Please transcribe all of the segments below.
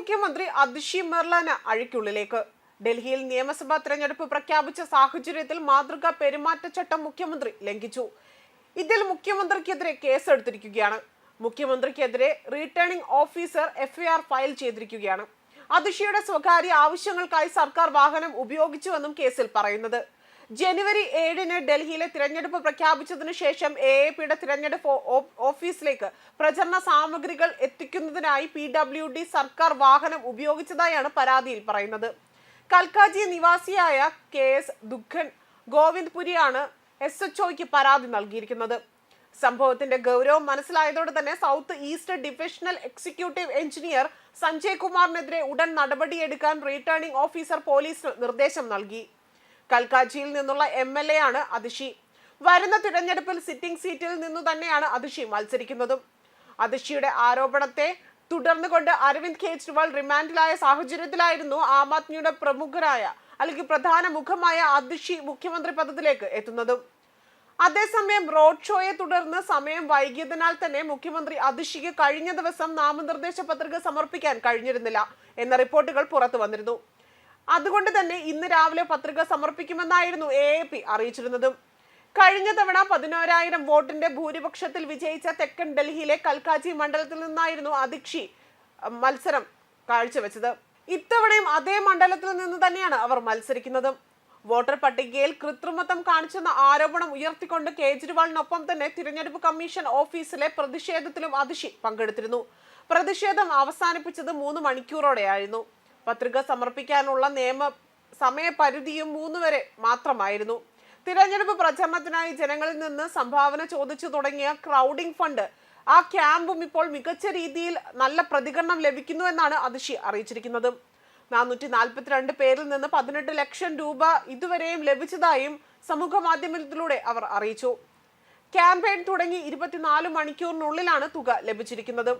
മുഖ്യമന്ത്രി അതിഷി മെർലാന അഴിക്കുള്ളിലേക്ക്. ഡൽഹിയിൽ നിയമസഭാ തെരഞ്ഞെടുപ്പ് പ്രഖ്യാപിച്ച സാഹചര്യത്തിൽ മാതൃകാ പെരുമാറ്റച്ചട്ടം മുഖ്യമന്ത്രി ലംഘിച്ചു. ഇതിൽ മുഖ്യമന്ത്രിക്കെതിരെ കേസെടുത്തിരിക്കുകയാണ്. മുഖ്യമന്ത്രിക്കെതിരെ റിട്ടേണിംഗ് ഓഫീസർ എഫ്ഐആർ ഫയൽ ചെയ്തിരിക്കുകയാണ്. അതിഷിയുടെ സ്വകാര്യ ആവശ്യങ്ങൾക്കായി സർക്കാർ വാഹനം ഉപയോഗിച്ചുവെന്നും കേസിൽ പറയുന്നത്. ജനുവരി ഏഴിന് ഡൽഹിയിലെ തിരഞ്ഞെടുപ്പ് പ്രഖ്യാപിച്ചതിനു ശേഷം എ എ പിയുടെ തിരഞ്ഞെടുപ്പ് ഓഫീസിലേക്ക് പ്രചരണ സാമഗ്രികൾ എത്തിക്കുന്നതിനായി പി ഡബ്ല്യു ഡി സർക്കാർ വാഹനം ഉപയോഗിച്ചതായാണ് പരാതിയിൽ പറയുന്നത്. കൽക്കാജി നിവാസിയായ കെ എസ് ദുഃഖൻ ഗോവിന്ദ് പുരിയാണ് എസ് എച്ച് ഒക്ക് പരാതി നൽകിയിരിക്കുന്നത്. സംഭവത്തിന്റെ ഗൗരവം മനസ്സിലായതോടെ തന്നെ south east divisional executive engineer Sanjay കുമാറിനെതിരെ ഉടൻ നടപടിയെടുക്കാൻ റിട്ടേണിംഗ് ഓഫീസർ പോലീസിന് നിർദ്ദേശം നൽകി. കൽക്കാച്ചിയിൽ നിന്നുള്ള എം എൽ എ ആണ് അതിഷി വരുന്ന തിരഞ്ഞെടുപ്പിൽ സിറ്റിംഗ് സീറ്റിൽ നിന്നു തന്നെയാണ് അതിഷി മത്സരിക്കുന്നതും. അതിഷിയുടെ ആരോപണത്തെ തുടർന്നുകൊണ്ട് അരവിന്ദ് കെജ്രിവാൾ റിമാൻഡിലായ സാഹചര്യത്തിലായിരുന്നു ആം ആദ്മിയുടെ പ്രമുഖരായ അല്ലെങ്കിൽ പ്രധാന മുഖമായ അതിഷി മുഖ്യമന്ത്രി പദത്തിലേക്ക് എത്തുന്നതും. അതേസമയം റോഡ് ഷോയെ തുടർന്ന് സമയം വൈകിയതിനാൽ തന്നെ മുഖ്യമന്ത്രി അതിഷിക്ക് കഴിഞ്ഞ ദിവസം നാമനിർദ്ദേശ പത്രിക സമർപ്പിക്കാൻ കഴിഞ്ഞിരുന്നില്ല എന്ന റിപ്പോർട്ടുകൾ പുറത്തു വന്നിരുന്നു. അതുകൊണ്ട് തന്നെ ഇന്ന് രാവിലെ പത്രിക സമർപ്പിക്കുമെന്നായിരുന്നു എ എ പി അറിയിച്ചിരുന്നതും. കഴിഞ്ഞ തവണ പതിനോരായിരം വോട്ടിന്റെ ഭൂരിപക്ഷത്തിൽ വിജയിച്ച തെക്കൻ ഡൽഹിയിലെ കൽക്കാച്ചി മണ്ഡലത്തിൽ നിന്നായിരുന്നു അതിക്ഷി മത്സരം കാഴ്ചവെച്ചത്. ഇത്തവണയും അതേ മണ്ഡലത്തിൽ നിന്ന് തന്നെയാണ് അവർ മത്സരിക്കുന്നത്. വോട്ടർ പട്ടികയിൽ കൃത്രിമത്വം കാണിച്ചെന്ന ആരോപണം ഉയർത്തിക്കൊണ്ട് കേജ്രിവാളിനൊപ്പം തന്നെ തിരഞ്ഞെടുപ്പ് കമ്മീഷൻ ഓഫീസിലെ പ്രതിഷേധത്തിലും അതിഷി പങ്കെടുത്തിരുന്നു. പ്രതിഷേധം അവസാനിപ്പിച്ചത് മൂന്ന് മണിക്കൂറോടെയായിരുന്നു. പത്രിക സമർപ്പിക്കാനുള്ള നിയമ സമയപരിധിയും മൂന്ന് വരെ മാത്രമായിരുന്നു. തിരഞ്ഞെടുപ്പ് പ്രചരണത്തിനായി ജനങ്ങളിൽ നിന്ന് സംഭാവന ചോദിച്ചു തുടങ്ങിയ ക്രൗഡിംഗ് ഫണ്ട് ആ ക്യാമ്പും ഇപ്പോൾ മികച്ച രീതിയിൽ നല്ല പ്രതികരണം ലഭിക്കുന്നു എന്നാണ് അതിഷി അറിയിച്ചിരിക്കുന്നത്. നാനൂറ്റി നാൽപ്പത്തിരണ്ട് പേരിൽ നിന്ന് പതിനെട്ട് ലക്ഷം രൂപ ഇതുവരെയും ലഭിച്ചതായും സമൂഹ മാധ്യമത്തിലൂടെ അവർ അറിയിച്ചു. ക്യാമ്പയിൻ തുടങ്ങി ഇരുപത്തിനാല് മണിക്കൂറിനുള്ളിലാണ് തുക ലഭിച്ചിരിക്കുന്നത്.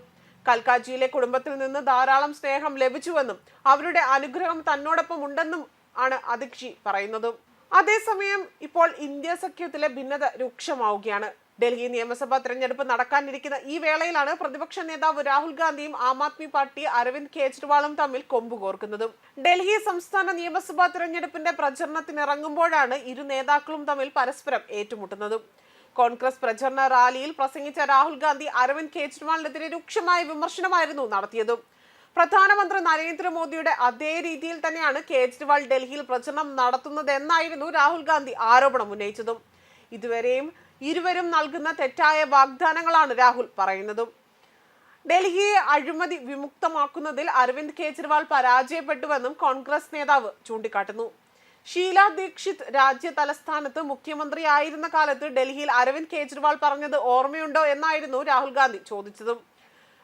കൽക്കാജിയിലെ കുടുംബത്തിൽ നിന്ന് ധാരാളം സ്നേഹം ലഭിച്ചുവെന്നും അവരുടെ അനുഗ്രഹം തന്നോടൊപ്പം ഉണ്ടെന്നും ആണ് അതിക്ഷി പറയുന്നതും. അതേസമയം ഇപ്പോൾ ഇന്ത്യ സഖ്യത്തിലെ ഭിന്നത രൂക്ഷമാവുകയാണ്. ഡൽഹി നിയമസഭാ തെരഞ്ഞെടുപ്പ് നടക്കാനിരിക്കുന്ന ഈ വേളയിലാണ് പ്രതിപക്ഷ നേതാവ് രാഹുൽ ഗാന്ധിയും ആം ആദ്മി പാർട്ടി അരവിന്ദ് കെജ്രിവാളും തമ്മിൽ കൊമ്പുകോർക്കുന്നത് ഡൽഹി സംസ്ഥാന നിയമസഭാ തെരഞ്ഞെടുപ്പിന്റെ പ്രചരണത്തിനിറങ്ങുമ്പോഴാണ് ഇരു നേതാക്കളും തമ്മിൽ പരസ്പരം ഏറ്റുമുട്ടുന്നതും. കോൺഗ്രസ് പ്രചരണ റാലിയിൽ പ്രസംഗിച്ച രാഹുൽ ഗാന്ധി അരവിന്ദ് കെജ്രിവാളിനെതിരെ രൂക്ഷമായ വിമർശനമായിരുന്നു നടത്തിയതും. പ്രധാനമന്ത്രി നരേന്ദ്രമോദിയുടെ അതേ രീതിയിൽ തന്നെയാണ് കേജ്രിവാൾ ഡൽഹിയിൽ പ്രചരണം നടത്തുന്നതെന്നായിരുന്നു രാഹുൽ ഗാന്ധി ആരോപണം ഉന്നയിച്ചതും. ഇതുവരെയും ഇരുവരും നൽകുന്ന തെറ്റായ വാഗ്ദാനങ്ങളാണ് രാഹുൽ പറയുന്നതും. ഡൽഹിയെ അഴിമതി വിമുക്തമാക്കുന്നതിൽ അരവിന്ദ് കെജ്രിവാൾ പരാജയപ്പെട്ടുവെന്നും കോൺഗ്രസ് നേതാവ് ചൂണ്ടിക്കാട്ടുന്നു. ഷീല ദീക്ഷിത് രാജ്യ തലസ്ഥാനത്ത് മുഖ്യമന്ത്രിയായിരുന്ന കാലത്ത് ഡൽഹിയിൽ അരവിന്ദ് കെജ്രിവാൾ പറഞ്ഞത് ഓർമ്മയുണ്ടോ എന്നായിരുന്നു രാഹുൽ ഗാന്ധി ചോദിച്ചതും.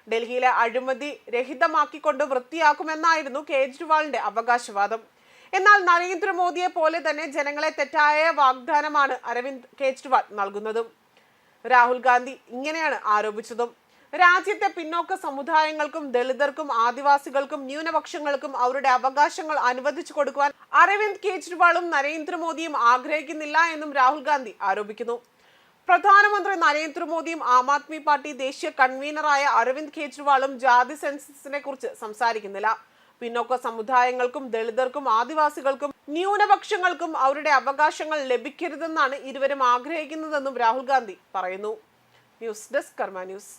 ഡൽഹിയിലെ അഴിമതി രഹിതമാക്കിക്കൊണ്ട് വൃത്തിയാക്കുമെന്നായിരുന്നു കേജ്രിവാളിന്റെ അവകാശവാദം. എന്നാൽ നരേന്ദ്രമോദിയെ പോലെ തന്നെ ജനങ്ങളെ തെറ്റായ വാഗ്ദാനമാണ് അരവിന്ദ് കെജ്രിവാൾ നൽകുന്നതും. രാഹുൽ ഗാന്ധി ഇങ്ങനെയാണ് ആരോപിച്ചതും. രാജ്യത്തെ പിന്നോക്ക സമുദായങ്ങൾക്കും ദളിതർക്കും ആദിവാസികൾക്കും ന്യൂനപക്ഷങ്ങൾക്കും അവരുടെ അവകാശങ്ങൾ അനുവദിച്ചു കൊടുക്കുവാൻ അരവിന്ദ് കെജ്രിവാളും നരേന്ദ്രമോദിയും ആഗ്രഹിക്കുന്നില്ല എന്നും രാഹുൽ ഗാന്ധി ആരോപിക്കുന്നു. പ്രധാനമന്ത്രി നരേന്ദ്രമോദിയും ആം ആദ്മി പാർട്ടി ദേശീയ കൺവീനറായ അരവിന്ദ് കെജ്രിവാളും ജാതി സെൻസസിനെ കുറിച്ച് സംസാരിക്കുന്നില്ല. പിന്നോക്ക സമുദായങ്ങൾക്കും ദളിതർക്കും ആദിവാസികൾക്കും ന്യൂനപക്ഷങ്ങൾക്കും അവരുടെ അവകാശങ്ങൾ ലഭിക്കരുതെന്നാണ് ഇരുവരും ആഗ്രഹിക്കുന്നതെന്നും രാഹുൽ ഗാന്ധി പറയുന്നു. News desk Karma news.